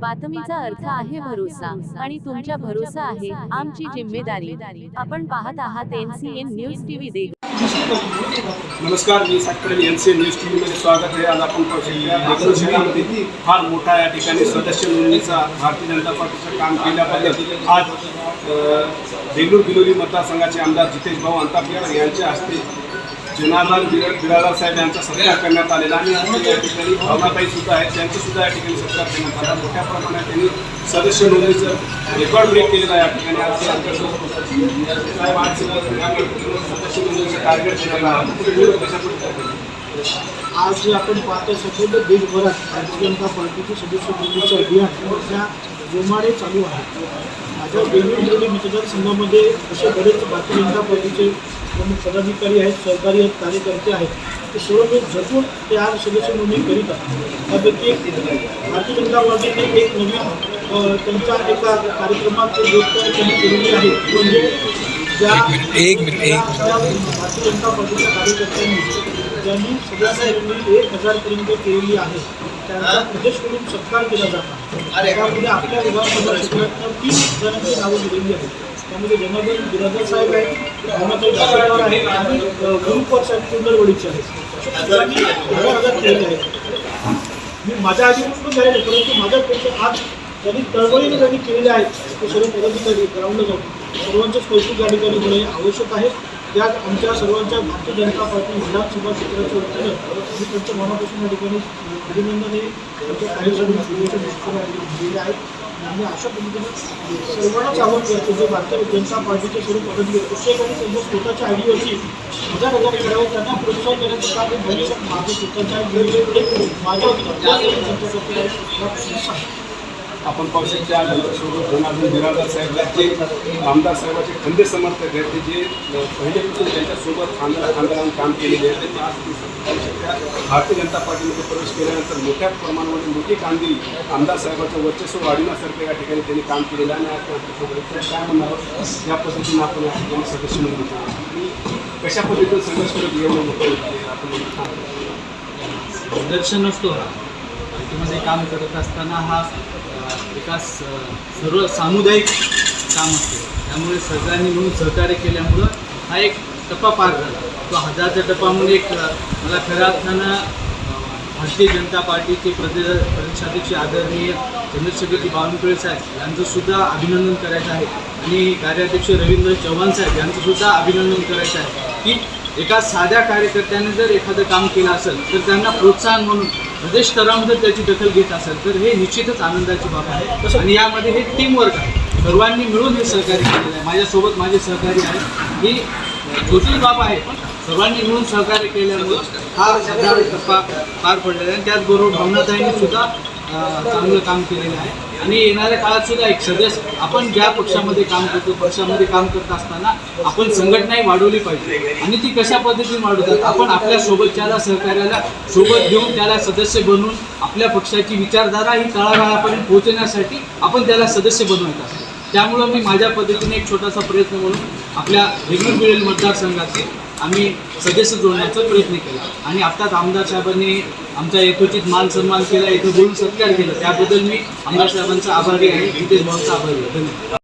बातमीचा अर्थ आहे भरोसा आणि तुमच्या भरोसा आहे आमची जिम्मेदारी. आपण पाहत आहात एनसीएन न्यूज टीव्ही देग. नमस्कार मी सातकडे एन सी न्यूज टी व्हीमध्ये स्वागत आहे. आज आपण पाहू शकता शहरामध्ये फार मोठा या ठिकाणी सदस्य नोंदणीचा भारतीय जनता पार्टीचं काम केल्याबद्दल आज अ, देगलूर बिलोली मतदारसंघाचे आमदार जितेश भाऊ अंतापकर यांच्या हस्ते जनार्दन बिर बिरादार साहेब यांचा सगळ्या करण्यात आलेला आणि या ठिकाणी भावनाताई सुद्धा आहेत. त्यांचंसुद्धा या ठिकाणी सत्कार करण्यात आला मोठ्या प्रमाणात त्यांनी सदस्य नोंदणीचं रेकॉर्ड ब्रेक केलेलं आहे या ठिकाणी. आज साहेब आज सदस्य नोंदणीचं टार्गेट केलेला आज जे आपण पाहतो संपूर्ण देशभरात भारतीय जनता पार्टीचे सदस्य नोंदणीचं अभियान त्या जोमाने चालू आहे. माझ्या बेंगळुरू मतदारसंघामध्ये असे बरेच भारतीय जनता पार्टीचे प्रमुख पदाधिकारी आहेत सहकारी आहेत कार्यकर्ते आहेत. ते सर्व लोक झटून ते आज सदस्य नोंदणी करीत आहात. त्यापैकी एक भारतीय जनता पार्टीने एक नवीन त्यांच्या एका कार्यक्रमात गोष्ट त्यांनी केलेली आहे. म्हणजे एक मिनिट, एक भारतीय जनता कार्यकर्त्यांनी ज्यांनी एक हजारपर्यंत केलेली आहे त्यांचा प्रदेशकडून सत्कार केला जातो त्यामध्ये आपल्या विधानसभा क्षेत्रातनं तीन जणांची नावं दिलेली आहेत त्यामध्ये जनार्दन साहेब आहेत आणि गुरुपर साहेब कुंडलवडीचे आहेत हजार हजार केलेले मी माझ्या आधीपासून पण झालेलं परंतु माझ्यापेक्षा आज ज्यांनी तळमळीने त्यांनी केलेले आहेत ते सर्व पदाधिकारी ग्राउंडला जाऊन सर्वांचंच कौतुक या ठिकाणी होणे आवश्यक आहे. त्यात आमच्या सर्वांच्या भारतीय जनता पार्टी विधानसभा क्षेत्राच्या वतीनं मी त्यांच्या मनापासून या ठिकाणी अभिनंदन हे त्यांच्या कार्यक्रम दिलेले आहेत. आणि अशा पद्धतीने सर्वांनाच आवड करतो जे भारतीय जनता पार्टीचे सर्व पदाधिकारी प्रत्येकाने त्यांच्या स्वतःच्या आयडियाची हजार हजार खेळावर त्यांना प्रोत्साहन देण्याचं काम हे भविष्यात माझं स्वतःच्या आयडिया माझ्या आपण पाहू शकता नंतरसोबत जनार्दन बिराजदार साहेब जे आमदार साहेबाचे खंदे समर्थक आहेत ते जे पहिलेपासून त्यांच्यासोबत खांदा खांदारानं काम केलेले आहे ते आज पाहू शकता. भारतीय जनता पार्टीमध्ये प्रवेश केल्यानंतर मोठ्या प्रमाणामध्ये मोठी कामगिरी आमदार साहेबाचं वर्चस्व वाढविण्यासारखं या ठिकाणी त्यांनी काम केलेलं आहे. आणि आज तर काय म्हणावं या पद्धतीनं आपण या ठिकाणी सदस्य म्हणून कशा पद्धतीनं संघर्ष करत एवढं मोठं आपण प्रदर्शन असतो हा. पार्टीमध्ये काम करत असताना हा विकास सर्व सामुदायिक काम असते. त्यामुळे सगळ्यांनी म्हणून सहकार्य केल्यामुळं हा एक टप्पा पार झाला. तो हजारच्या टप्पामुळे एक मला खऱ्या अर्थानं भारतीय जनता पार्टीचे प्रदेश प्रदेशाध्यक्ष आदरणीय चंद्रशेखरजी बावनकुळे साहेब यांचं सुद्धा अभिनंदन करायचं आहे. आणि कार्याध्यक्ष रवींद्र चव्हाण साहेब यांचंसुद्धा अभिनंदन करायचं आहे की एका साध्या कार्यकर्त्याने जर एखादं काम केलं असेल तर त्यांना प्रोत्साहन म्हणून प्रदेश जर त्याची दखल घेत असेल तर हे निश्चितच आनंदाची बाब आहे. आणि यामध्ये हे टीमवर्क आहे. सर्वांनी मिळून हे सहकार्य केलेलं आहे. माझ्यासोबत माझे सहकारी आहेत. ही छोटी बाब आहे पण सर्वांनी मिळून सहकार्य केल्यामुळं हा टप्पा पार पडलेला आहे. आणि त्याचबरोबर भावनाताईंनी सुद्धा चांगलं काम केलेलं आहे. आणि येणाऱ्या काळात सुद्धा एक सदस्य आपण ज्या पक्षामध्ये काम करतो पक्षामध्ये काम करत असताना आपण संघटनाही वाढवली पाहिजे. आणि ती कशा पद्धतीने वाढवतात? आपण आपल्या सोबतच्याला सहकार्याला सोबत घेऊन त्याला सदस्य बनवून आपल्या पक्षाची विचारधारा ही तळागाळापर्यंत पोहोचण्यासाठी आपण त्याला सदस्य बनवत असतो. त्यामुळं मी माझ्या पद्धतीने एक छोटासा प्रयत्न म्हणून आपल्या वेगळी मिळेल मतदारसंघाचे. आम्ही सदस्य जोडण्याचा प्रयत्न केला. आणि आत्ताच आमदार साहेबांनी आमचा यथोचित मान सन्मान केला इथं बोलून सत्कार केला. त्याबद्दल मी आमदार साहेबांचा आभारी आहे. जितेश भाऊंचा आभारी आहे. धन्यवाद.